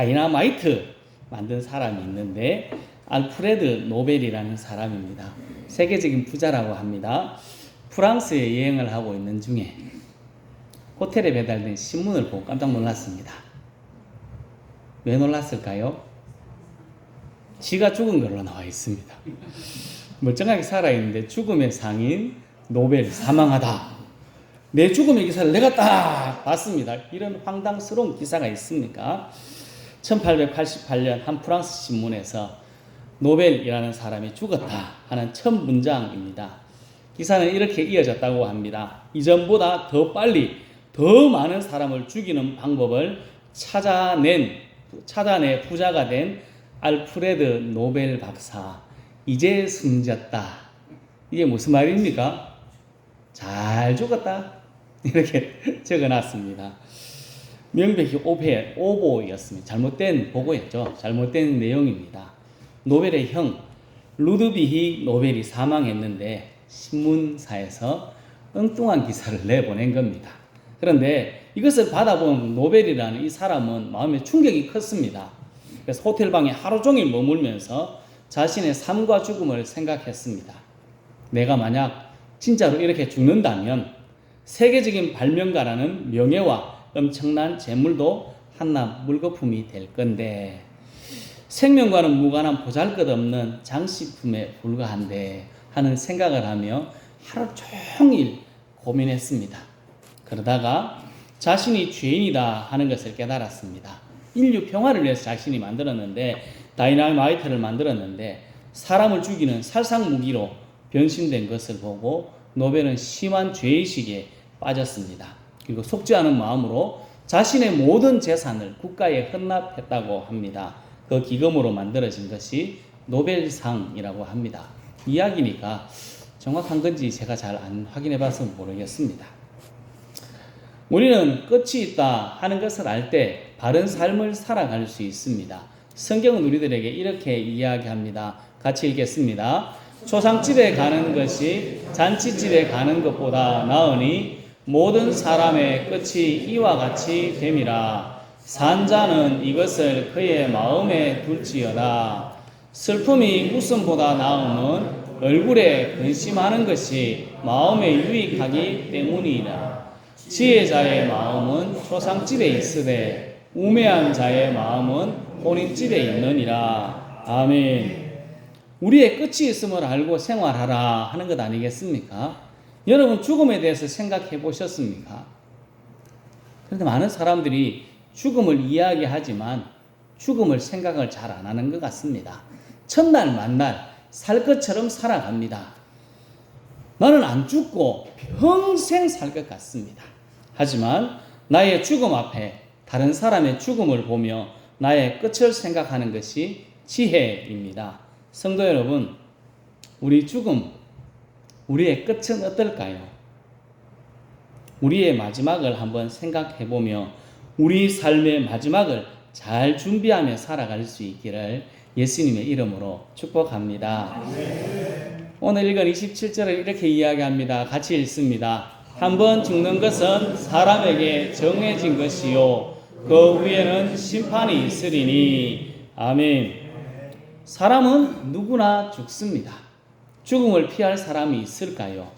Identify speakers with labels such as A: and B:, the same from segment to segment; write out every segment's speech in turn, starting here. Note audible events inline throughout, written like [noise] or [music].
A: 다이나마이트 만든 사람이 있는데 알프레드 노벨이라는 사람입니다. 세계적인 부자라고 합니다. 프랑스에 여행을 하고 있는 중에 호텔에 배달된 신문을 보고 깜짝 놀랐습니다. 왜 놀랐을까요? 지가 죽은 걸로 나와 있습니다. 멀쩡하게 살아있는데 죽음의 상인 노벨 사망하다. 내 죽음의 기사를 내가 딱 봤습니다. 이런 황당스러운 기사가 있습니까? 1888년 한 프랑스 신문에서 노벨이라는 사람이 죽었다 하는 첫 문장입니다. 기사는 이렇게 이어졌다고 합니다. 이전보다 더 빨리 더 많은 사람을 죽이는 방법을 찾아낸 찾아내 부자가 된 알프레드 노벨 박사 이제 숨졌다. 이게 무슨 말입니까? 잘 죽었다. [laughs] 이렇게 적어놨습니다. 명백히 오페, 오보였습니다. 잘못된 보고였죠. 잘못된 내용입니다. 노벨의 형 루드비히 노벨이 사망했는데 신문사에서 엉뚱한 기사를 내보낸 겁니다. 그런데 이것을 받아본 노벨이라는 이 사람은 마음에 충격이 컸습니다. 그래서 호텔 방에 하루 종일 머물면서 자신의 삶과 죽음을 생각했습니다. 내가 만약 진짜로 이렇게 죽는다면 세계적인 발명가라는 명예와 엄청난 재물도 한낱 물거품이 될 건데 생명과는 무관한 보잘것없는 장식품에 불과한데 하는 생각을 하며 하루 종일 고민했습니다. 그러다가 자신이 죄인이다 하는 것을 깨달았습니다. 인류 평화를 위해서 자신이 만들었는데 다이나마이트를 만들었는데 사람을 죽이는 살상 무기로 변신된 것을 보고 노벨은 심한 죄의식에 빠졌습니다. 그리고 않은 마음으로 자신의 모든 재산을 국가에 헌납했다고 합니다. 그 기금으로 만들어진 것이 노벨상이라고 합니다. 이야기니까 정확한 건지 제가 잘 안 확인해 봐서 모르겠습니다. 우리는 끝이 있다 하는 것을 알 때 바른 삶을 살아갈 수 있습니다. 성경은 우리들에게 이렇게 이야기합니다. 같이 읽겠습니다. 초상집에 가는 것이 잔치집에 가는 것보다 나으니 모든 사람의 끝이 이와 같이 됨이라. 산자는 이것을 그의 마음에 둘지어다. 슬픔이 웃음보다 나음은 얼굴에 근심하는 것이 마음에 유익하기 때문이라. 지혜자의 마음은 초상집에 있으되 우매한 자의 마음은 혼인집에 있느니라. 아멘. 우리의 끝이 있음을 알고 생활하라 하는 것 아니겠습니까? 여러분 죽음에 대해서 생각해 보셨습니까? 그런데 많은 사람들이 죽음을 이야기하지만 죽음을 생각을 잘 안 하는 것 같습니다. 첫날 만날 살 것처럼 살아갑니다. 나는 안 죽고 평생 살 것 같습니다. 하지만 나의 죽음 앞에 다른 사람의 죽음을 보며 나의 끝을 생각하는 것이 지혜입니다. 성도 여러분, 우리 죽음, 우리의 끝은 어떨까요? 우리의 마지막을 한번 생각해 보며 우리 삶의 마지막을 잘 준비하며 살아갈 수 있기를 예수님의 이름으로 축복합니다. 오늘 읽은 27절을 이렇게 이야기합니다. 같이 읽습니다. 한 번 죽는 것은 사람에게 정해진 것이요. 그 위에는 심판이 있으리니. 아멘. 사람은 누구나 죽습니다. 죽음을 피할 사람이 있을까요?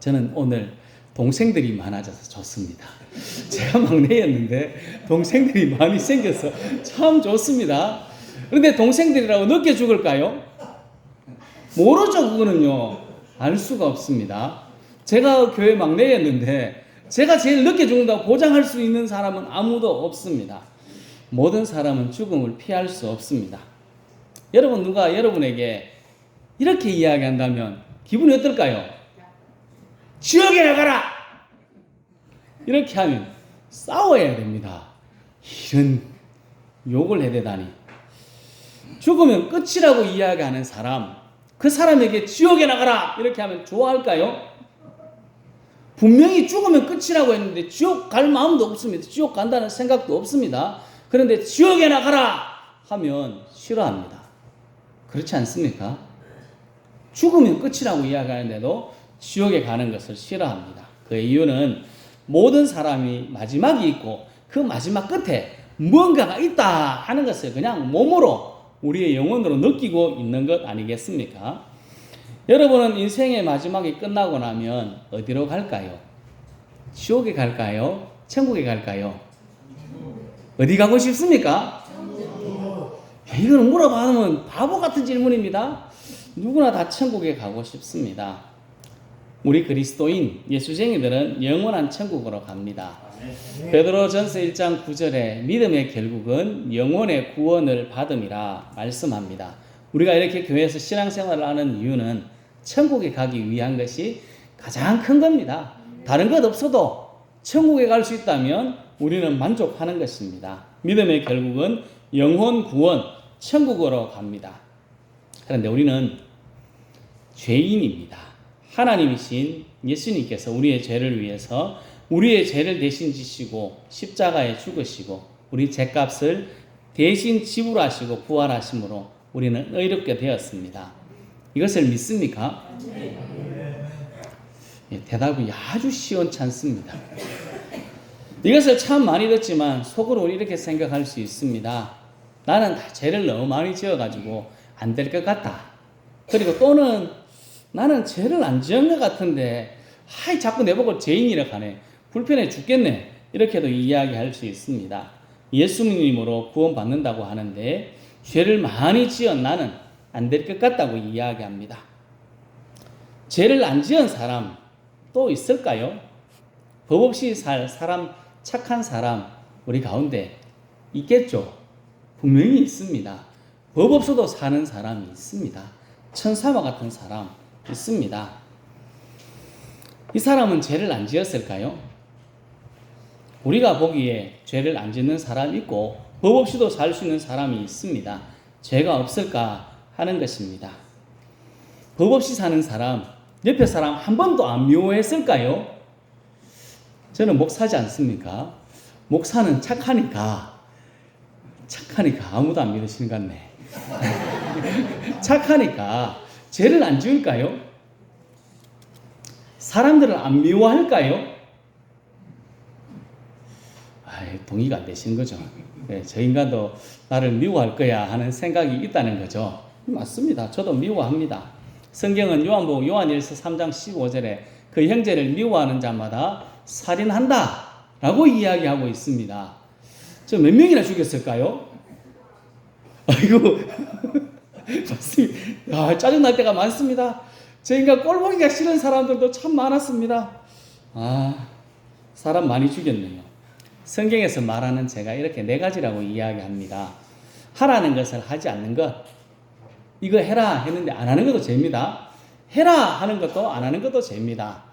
A: 저는 오늘 동생들이 많아져서 좋습니다. [laughs] 제가 막내였는데 동생들이 많이 생겨서 참 좋습니다. 그런데 동생들이라고 늦게 죽을까요? 모르죠, 그거는요. 알 수가 없습니다. 제가 교회 막내였는데 제가 제일 늦게 죽는다고 보장할 수 있는 사람은 아무도 없습니다. 모든 사람은 죽음을 피할 수 없습니다. 여러분 누가 여러분에게 이렇게 이야기한다면 기분이 어떨까요? 지옥에 나가라! 이렇게 하면 싸워야 됩니다. 이런 욕을 해대다니. 죽으면 끝이라고 이야기하는 사람, 그 사람에게 지옥에 나가라! 이렇게 하면 좋아할까요? 분명히 죽으면 끝이라고 했는데 지옥 갈 마음도 없습니다. 지옥 간다는 생각도 없습니다. 그런데 지옥에 나가라! 하면 싫어합니다. 그렇지 않습니까? 죽으면 끝이라고 이야기하는데도 지옥에 가는 것을 싫어합니다. 그 이유는 모든 사람이 마지막이 있고 그 마지막 끝에 무언가가 있다 하는 것을 그냥 몸으로 우리의 영혼으로 느끼고 있는 것 아니겠습니까? 여러분은 인생의 마지막이 끝나고 나면 어디로 갈까요? 지옥에 갈까요? 천국에 갈까요? 어디 가고 싶습니까? 야, 이거는 물어봐면 바보 같은 질문입니다. 누구나 다 천국에 가고 싶습니다. 우리 그리스도인 예수쟁이들은 영원한 천국으로 갑니다. 베드로 전서 1장 9절에 믿음의 결국은 영혼의 구원을 받음이라 말씀합니다. 우리가 이렇게 교회에서 신앙생활을 하는 이유는 천국에 가기 위한 것이 가장 큰 겁니다. 다른 것 없어도 천국에 갈 수 있다면 우리는 만족하는 것입니다. 믿음의 결국은 영혼 구원, 천국으로 갑니다. 그런데 우리는 죄인입니다. 하나님이신 예수님께서 우리의 죄를 위해서 우리의 죄를 대신 지시고 십자가에 죽으시고 우리 죄값을 대신 지불하시고 부활하심으로 우리는 의롭게 되었습니다. 이것을 믿습니까? 예, 대답이 아주 시원찮습니다. 이것을 참 많이 듣지만 속으로 이렇게 생각할 수 있습니다. 나는 다 죄를 너무 많이 지어가지고 안 될 것 같다. 그리고 또는 나는 죄를 안 지은 것 같은데 하이 자꾸 내보고 죄인이라 하네. 불편해 죽겠네. 이렇게도 이야기할 수 있습니다. 예수님으로 구원받는다고 하는데 죄를 많이 지은 나는 안 될 것 같다고 이야기합니다. 죄를 안 지은 사람 또 있을까요? 법 없이 살 사람, 착한 사람 우리 가운데 있겠죠. 분명히 있습니다. 법 없어도 사는 사람이 있습니다. 천사와 같은 사람 있습니다. 이 사람은 죄를 안 지었을까요? 우리가 보기에 죄를 안 짓는 사람이 있고 법 없이도 살 수 있는 사람이 있습니다. 죄가 없을까 하는 것입니다. 법 없이 사는 사람, 옆에 사람 한 번도 안 미워했을까요? 저는 목사지 않습니까? 목사는 착하니까, 착하니까 아무도 안 믿으시는 것 같네. [laughs] 착하니까 죄를 안 지을까요? 사람들을 안 미워할까요? 아이, 동의가 안 되시는 거죠. 네, 저 인간도 나를 미워할 거야 하는 생각이 있다는 거죠. 맞습니다. 저도 미워합니다. 성경은 요한복음 요한일서 3장 15절에 그 형제를 미워하는 자마다 살인한다 라고 이야기하고 있습니다. 저 몇 명이나 죽였을까요? 아이고. 아, 짜증날 때가 많습니다. 저 인간 꼴보기가 싫은 사람들도 참 많았습니다. 아 사람 많이 죽였네요. 성경에서 말하는 죄가 이렇게 네 가지라고 이야기합니다. 하라는 것을 하지 않는 것. 이거 해라 했는데 안 하는 것도 죄입니다. 해라 하는 것도 안 하는 것도 죄입니다.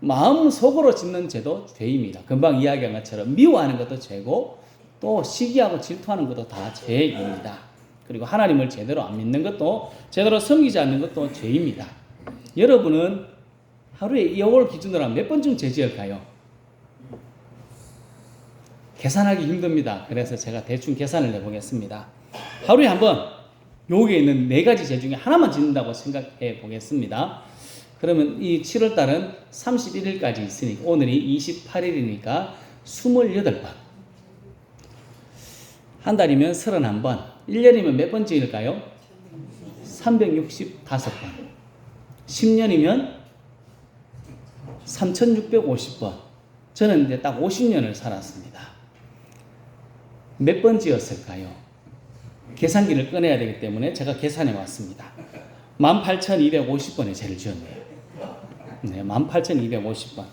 A: 마음 속으로 짓는 죄도 죄입니다. 금방 이야기한 것처럼 미워하는 것도 죄고 또 시기하고 질투하는 것도 다 죄입니다. 그리고 하나님을 제대로 안 믿는 것도 제대로 섬기지 않는 것도 죄입니다. 여러분은 하루에 이걸 기준으로 몇 번쯤 죄 지을까요? 계산하기 힘듭니다. 그래서 제가 대충 계산을 해보겠습니다. 하루에 한 번 여기에 있는 네 가지 죄 중에 하나만 짓는다고 생각해 보겠습니다. 그러면 이 7월 달은 31일까지 있으니까 오늘이 28일이니까 28번. 한 달이면 31번. 1년이면 몇번 지을까요? 365번. 10년이면 3650번. 저는 이제 딱 50년을 살았습니다. 몇번 지었을까요? 계산기를 꺼내야 되기 때문에 제가 계산해 왔습니다. 18,250번의 죄를 지었네요. 네, 18,250번.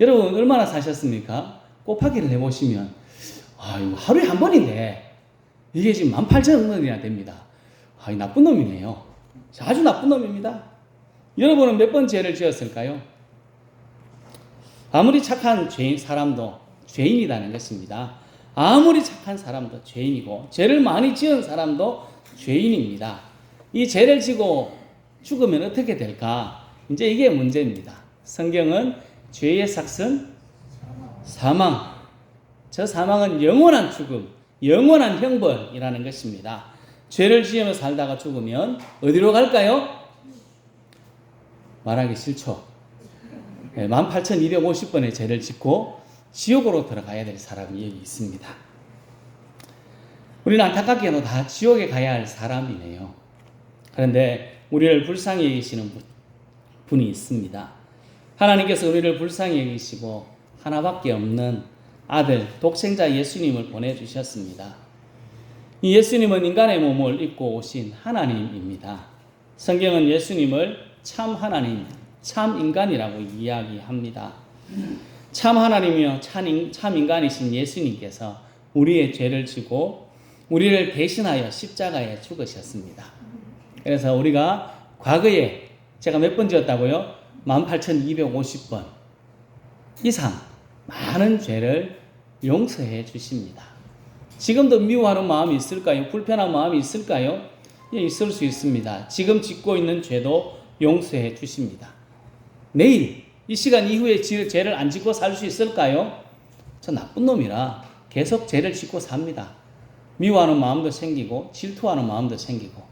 A: 여러분, 얼마나 사셨습니까? 곱하기를 해보시면, 아, 이거 하루에 한 번인데, 이게 지금 18,000번이나 됩니다. 아, 이 나쁜 놈이네요. 아주 나쁜 놈입니다. 여러분은 몇 번 죄를 지었을까요? 아무리 착한 죄인 사람도 죄인이라는 것입니다. 아무리 착한 사람도 죄인이고 죄를 많이 지은 사람도 죄인입니다. 이 죄를 지고 죽으면 어떻게 될까? 이제 이게 문제입니다. 성경은 죄의 삭은 사망. 저 사망은 영원한 죽음, 영원한 형벌이라는 것입니다. 죄를 지으며 살다가 죽으면 어디로 갈까요? 말하기 싫죠. 18,250번의 죄를 짓고 지옥으로 들어가야 될 사람이 여기 있습니다. 우리는 안타깝게도 다 지옥에 가야 할 사람이네요. 그런데 우리를 불쌍히 여기시는 분- 분이 있습니다. 하나님께서 우리를 불쌍히 여기시고 하나밖에 없는 아들 독생자 예수님을 보내주셨습니다. 이 예수님은 인간의 몸을 입고 오신 하나님입니다. 성경은 예수님을 참 하나님, 참 인간이라고 이야기합니다. 참 하나님이요 참, 인간이신 예수님께서 우리의 죄를 지고 우리를 대신하여 십자가에 죽으셨습니다. 그래서 우리가 과거에 제가 몇 번 지었다고요? 18,250번 이상 많은 죄를 용서해 주십니다. 지금도 미워하는 마음이 있을까요? 불편한 마음이 있을까요? 예, 있을 수 있습니다. 지금 짓고 있는 죄도 용서해 주십니다. 내일 이 시간 이후에 지- 죄를 안 짓고 살 수 있을까요? 저 나쁜 놈이라 계속 죄를 짓고 삽니다. 미워하는 마음도 생기고 질투하는 마음도 생기고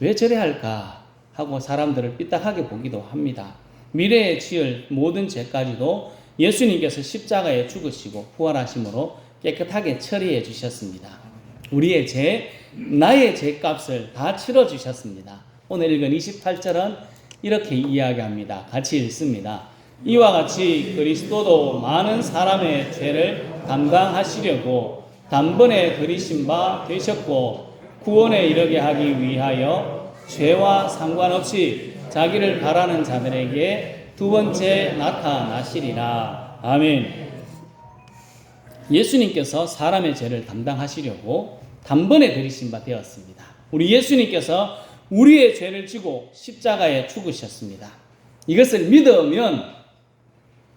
A: 왜 저래 할까 하고 사람들을 삐딱하게 보기도 합니다. 미래에 지을 모든 죄까지도 예수님께서 십자가에 죽으시고 부활하심으로 깨끗하게 처리해 주셨습니다. 우리의 죄, 나의 죄값을 다 치러 주셨습니다. 오늘 읽은 28절은 이렇게 이야기합니다. 같이 읽습니다. 이와 같이 그리스도도 많은 사람의 죄를 담당하시려고 단번에 들이신 바 되셨고 구원에 이르게 하기 위하여 죄와 상관없이 자기를 바라는 자들에게 두 번째 나타나시리라. 아멘. 예수님께서 사람의 죄를 담당하시려고 단번에 들이신 바 되었습니다. 우리 예수님께서 우리의 죄를 지고 십자가에 죽으셨습니다. 이것을 믿으면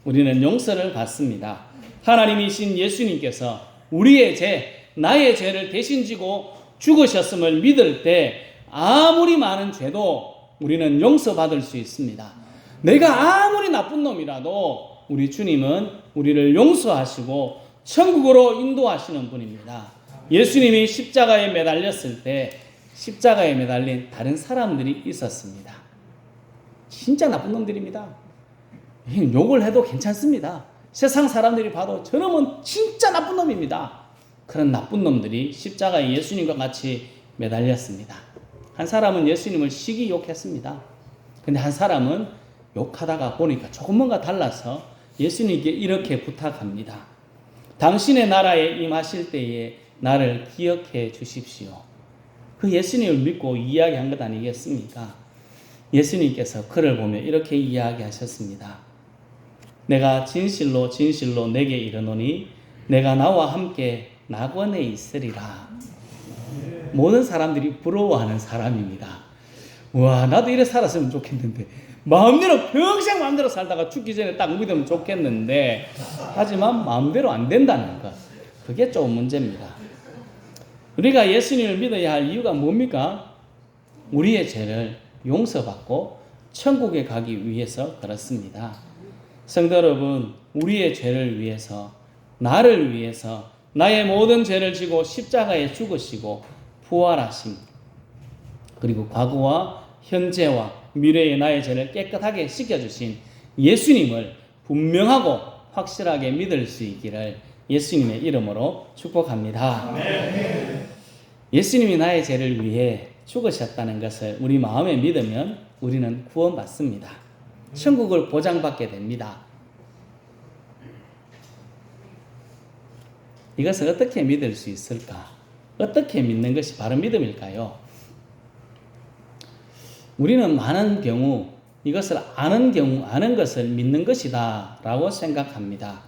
A: 우리는 용서를 받습니다. 하나님이신 예수님께서 우리의 죄, 나의 죄를 대신 지고 죽으셨음을 믿을 때 아무리 많은 죄도 우리는 용서받을 수 있습니다. 내가 아무리 나쁜 놈이라도 우리 주님은 우리를 용서하시고 천국으로 인도하시는 분입니다. 예수님이 십자가에 매달렸을 때 십자가에 매달린 다른 사람들이 있었습니다. 진짜 나쁜 놈들입니다. 욕을 해도 괜찮습니다. 세상 사람들이 봐도 저놈은 진짜 나쁜 놈입니다. 그런 나쁜 놈들이 십자가에 예수님과 같이 매달렸습니다. 한 사람은 예수님을 시기 욕했습니다. 근데 한 사람은 욕하다가 보니까 조금 뭔가 달라서 예수님께 이렇게 부탁합니다. 당신의 나라에 임하실 때에 나를 기억해 주십시오. 그 예수님을 믿고 이야기한 것 아니겠습니까? 예수님께서 그를 보며 이렇게 이야기하셨습니다. 내가 진실로 진실로 내게 이르노니 내가 나와 함께 낙원에 있으리라. 모든 사람들이 부러워하는 사람입니다. 와, 나도 이래 살았으면 좋겠는데. 마음대로 평생 마음대로 살다가 죽기 전에 딱 믿으면 좋겠는데 하지만 마음대로 안 된다는 것. 그게 좀 문제입니다. 우리가 예수님을 믿어야 할 이유가 뭡니까? 우리의 죄를 용서받고 천국에 가기 위해서 그렇습니다. 성도 여러분, 우리의 죄를 위해서, 나를 위해서, 나의 모든 죄를 지고 십자가에 죽으시고 부활하심, 그리고 과거와 현재와 미래의 나의 죄를 깨끗하게 씻겨주신 예수님을 분명하고 확실하게 믿을 수 있기를 예수님의 이름으로 축복합니다. 예수님이 나의 죄를 위해 죽으셨다는 것을 우리 마음에 믿으면 우리는 구원받습니다. 천국을 보장받게 됩니다. 이것을 어떻게 믿을 수 있을까? 어떻게 믿는 것이 바른 믿음일까요? 우리는 많은 경우 이것을 아는 경우 아는 것을 믿는 것이다 라고 생각합니다.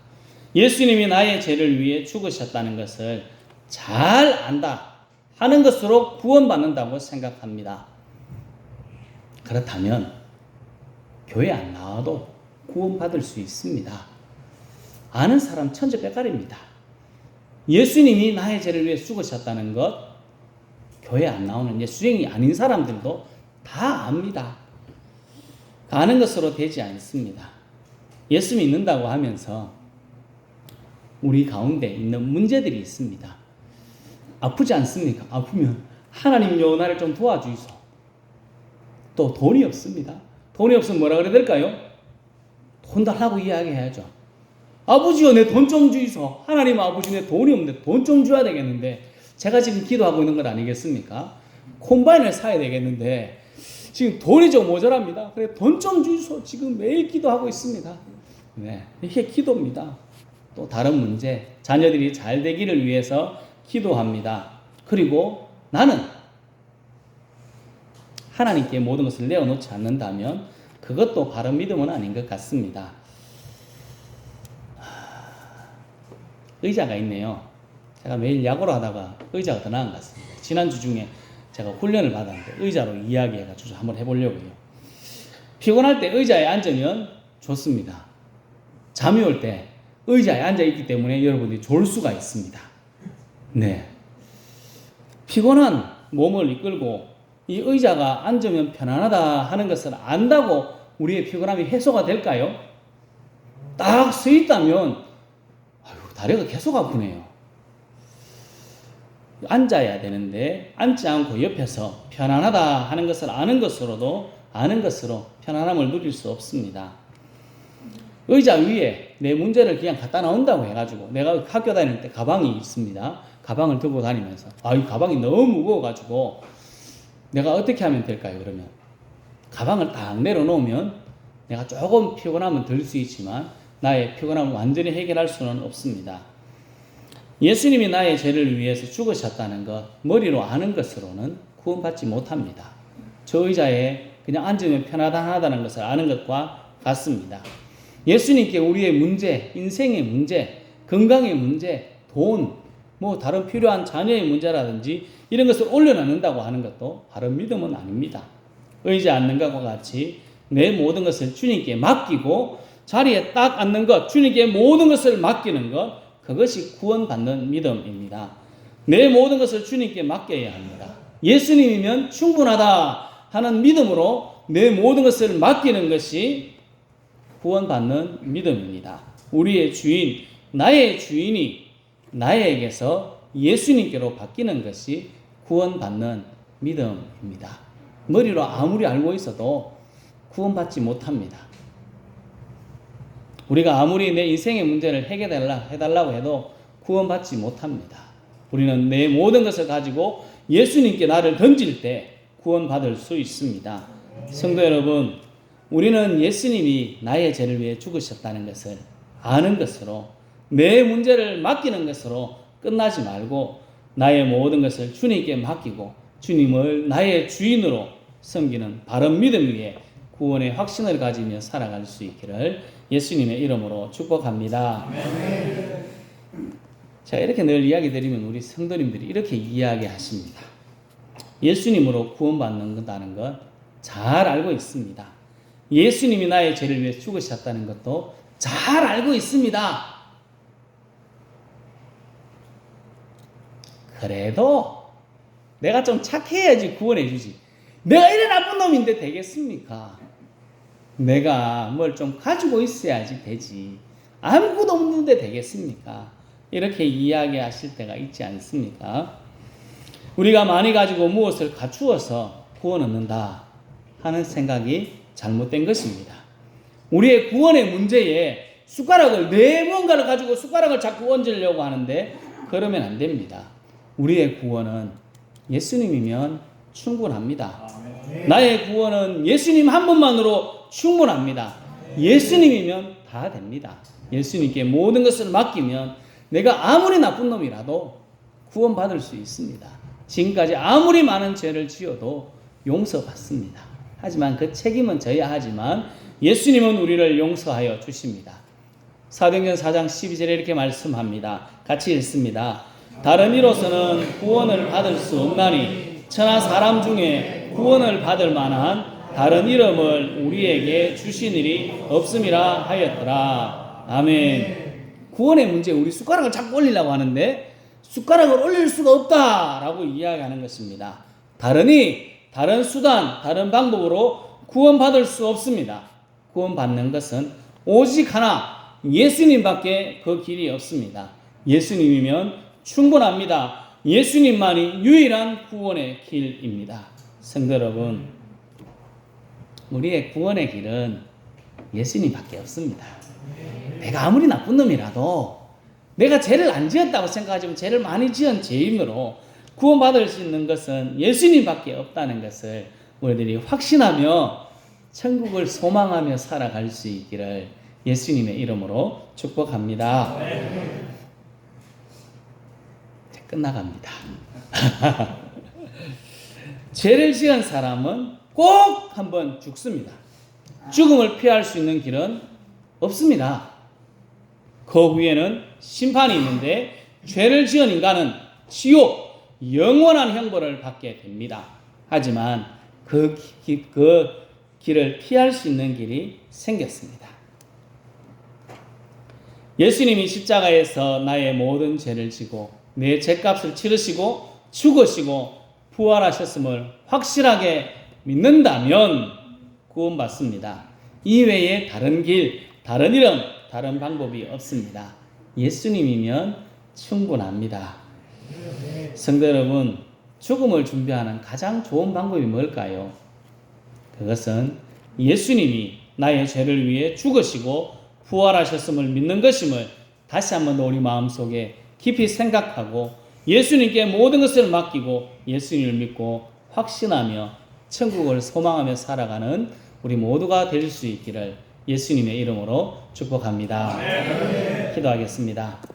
A: 예수님이 나의 죄를 위해 죽으셨다는 것을 잘 안다 하는 것으로 구원받는다고 생각합니다. 그렇다면 교회 안 나와도 구원받을 수 있습니다. 아는 사람 천재백갈입니다. 예수님이 나의 죄를 위해 죽으셨다는 것 교회 안 나오는 예수쟁이 아닌 사람들도 다 압니다. 아는 것으로 되지 않습니다. 예수 믿는다고 하면서 우리 가운데 있는 문제들이 있습니다. 아프지 않습니까? 아프면 하나님 요 나를 좀 도와주이소. 또 돈이 없습니다. 돈이 없으면 뭐라 그래야 될까요? 돈 달라고 이야기해야죠. 아버지요 내 돈 좀 주이소. 하나님 아버지 내 돈이 없는데 돈 좀 줘야 되겠는데 제가 지금 기도하고 있는 것 아니겠습니까? 콤바인을 사야 되겠는데 지금 돈이 좀 모자랍니다. 그래 돈 좀 주소. 지금 매일 기도하고 있습니다. 네, 이게 기도입니다. 또 다른 문제, 자녀들이 잘 되기를 위해서 기도합니다. 그리고 나는 하나님께 모든 것을 내어놓지 않는다면 그것도 바른 믿음은 아닌 것 같습니다. 의자가 있네요. 제가 매일 야구를 하다가 의자가 더 나은 것 같습니다. 지난주 중에 제가 훈련을 받았는데 의자로 이야기해가지고 한번 해보려고요. 피곤할 때 의자에 앉으면 좋습니다. 잠이 올 때 의자에 앉아있기 때문에 여러분들이 졸 수가 있습니다. 네. 피곤한 몸을 이끌고 이 의자가 앉으면 편안하다 하는 것을 안다고 우리의 피곤함이 해소가 될까요? 딱 서 있다면 아유, 다리가 계속 아프네요. 앉아야 되는데 앉지 않고 옆에서 편안하다 하는 것을 아는 것으로도 아는 것으로 편안함을 누릴 수 없습니다. 의자 위에 내 문제를 그냥 갖다 놓는다고 해가지고 내가 학교 다닐 때 가방이 있습니다. 가방을 들고 다니면서 아 이 가방이 너무 무거워가지고 내가 어떻게 하면 될까요? 그러면 가방을 딱 내려놓으면 내가 조금 피곤하면 들 수 있지만 나의 피곤함을 완전히 해결할 수는 없습니다. 예수님이 나의 죄를 위해서 죽으셨다는 것 머리로 아는 것으로는 구원받지 못합니다. 저 의자에 그냥 앉으면 편하다는 것을 아는 것과 같습니다. 예수님께 우리의 문제, 인생의 문제, 건강의 문제, 돈, 뭐 다른 필요한 자녀의 문제라든지 이런 것을 올려놓는다고 하는 것도 바른 믿음은 아닙니다. 의지 않는 것과 같이 내 모든 것을 주님께 맡기고 자리에 딱 앉는 것, 주님께 모든 것을 맡기는 것, 그것이 구원받는 믿음입니다. 내 모든 것을 주님께 맡겨야 합니다. 예수님이면 충분하다 하는 믿음으로 내 모든 것을 맡기는 것이 구원받는 믿음입니다. 우리의 주인, 나의 주인이 나에게서 예수님께로 바뀌는 것이 구원받는 믿음입니다. 머리로 아무리 알고 있어도 구원받지 못합니다. 우리가 아무리 내 인생의 문제를 해결해달라, 해달라고 해도 구원받지 못합니다. 우리는 내 모든 것을 가지고 예수님께 나를 던질 때 구원받을 수 있습니다. 성도 여러분, 우리는 예수님이 나의 죄를 위해 죽으셨다는 것을 아는 것으로 내 문제를 맡기는 것으로 끝나지 말고 나의 모든 것을 주님께 맡기고 주님을 나의 주인으로 섬기는 바른 믿음 위에 구원의 확신을 가지며 살아갈 수 있기를 예수님의 이름으로 축복합니다. 자, 이렇게 늘 이야기 드리면 우리 성도님들이 이렇게 이야기 하십니다. 예수님으로 구원받는다는 것 잘 알고 있습니다. 예수님이 나의 죄를 위해 죽으셨다는 것도 잘 알고 있습니다. 그래도 내가 좀 착해야지 구원해 주지. 내가 이래 나쁜 놈인데 되겠습니까? 내가 뭘 좀 가지고 있어야지 되지. 아무것도 없는데 되겠습니까? 이렇게 이야기하실 때가 있지 않습니까? 우리가 많이 가지고 무엇을 갖추어서 구원 얻는다 하는 생각이 잘못된 것입니다. 우리의 구원의 문제에 숟가락을 내 뭔가를 가지고 숟가락을 자꾸 얹으려고 하는데 그러면 안 됩니다. 우리의 구원은 예수님이면 충분합니다. 나의 구원은 예수님 한 분만으로 충분합니다. 예수님이면 다 됩니다. 예수님께 모든 것을 맡기면 내가 아무리 나쁜 놈이라도 구원받을 수 있습니다. 지금까지 아무리 많은 죄를 지어도 용서받습니다. 하지만 그 책임은 져야 하지만 예수님은 우리를 용서하여 주십니다. 사도행전 4장 12절에 이렇게 말씀합니다. 같이 읽습니다. 다른 이로서는 구원을 받을 수 없나니 천하 사람 중에 구원을 받을 만한 다른 이름을 우리에게 주시니리 없음이라 하였더라. 아멘. 구원의 문제 우리 숟가락을 자꾸 올리려고 하는데 숟가락을 올릴 수가 없다라고 이야기하는 것입니다. 다르니 다른 수단, 다른 방법으로 구원받을 수 없습니다. 구원받는 것은 오직 하나 예수님밖에 그 길이 없습니다. 예수님이면 충분합니다. 예수님만이 유일한 구원의 길입니다. 성도 여러분, 우리의 구원의 길은 예수님밖에 없습니다. 내가 아무리 나쁜 놈이라도 내가 죄를 안 지었다고 생각하지만 죄를 많이 지은 죄이므로 구원받을 수 있는 것은 예수님밖에 없다는 것을 우리들이 확신하며 천국을 소망하며 살아갈 수 있기를 예수님의 이름으로 축복합니다. 끝나갑니다. [laughs] 죄를 지은 사람은 꼭 한번 죽습니다. 죽음을 피할 수 있는 길은 없습니다. 그 후에는 심판이 있는데 죄를 지은 인간은 지옥, 영원한 형벌을 받게 됩니다. 하지만 그, 기- 그 길을 피할 수 있는 길이 생겼습니다. 예수님이 십자가에서 나의 모든 죄를 지고 내 죄값을 치르시고 죽으시고 부활하셨음을 확실하게 믿는다면 구원받습니다. 이외에 다른 길, 다른 이름, 다른 방법이 없습니다. 예수님이면 충분합니다. 성도 여러분, 죽음을 준비하는 가장 좋은 방법이 뭘까요? 그것은 예수님이 나의 죄를 위해 죽으시고 부활하셨음을 믿는 것임을 다시 한번 더 우리 마음속에 깊이 생각하고 예수님께 모든 것을 맡기고 예수님을 믿고 확신하며 천국을 소망하며 살아가는 우리 모두가 될 수 있기를 예수님의 이름으로 축복합니다. 기도하겠습니다.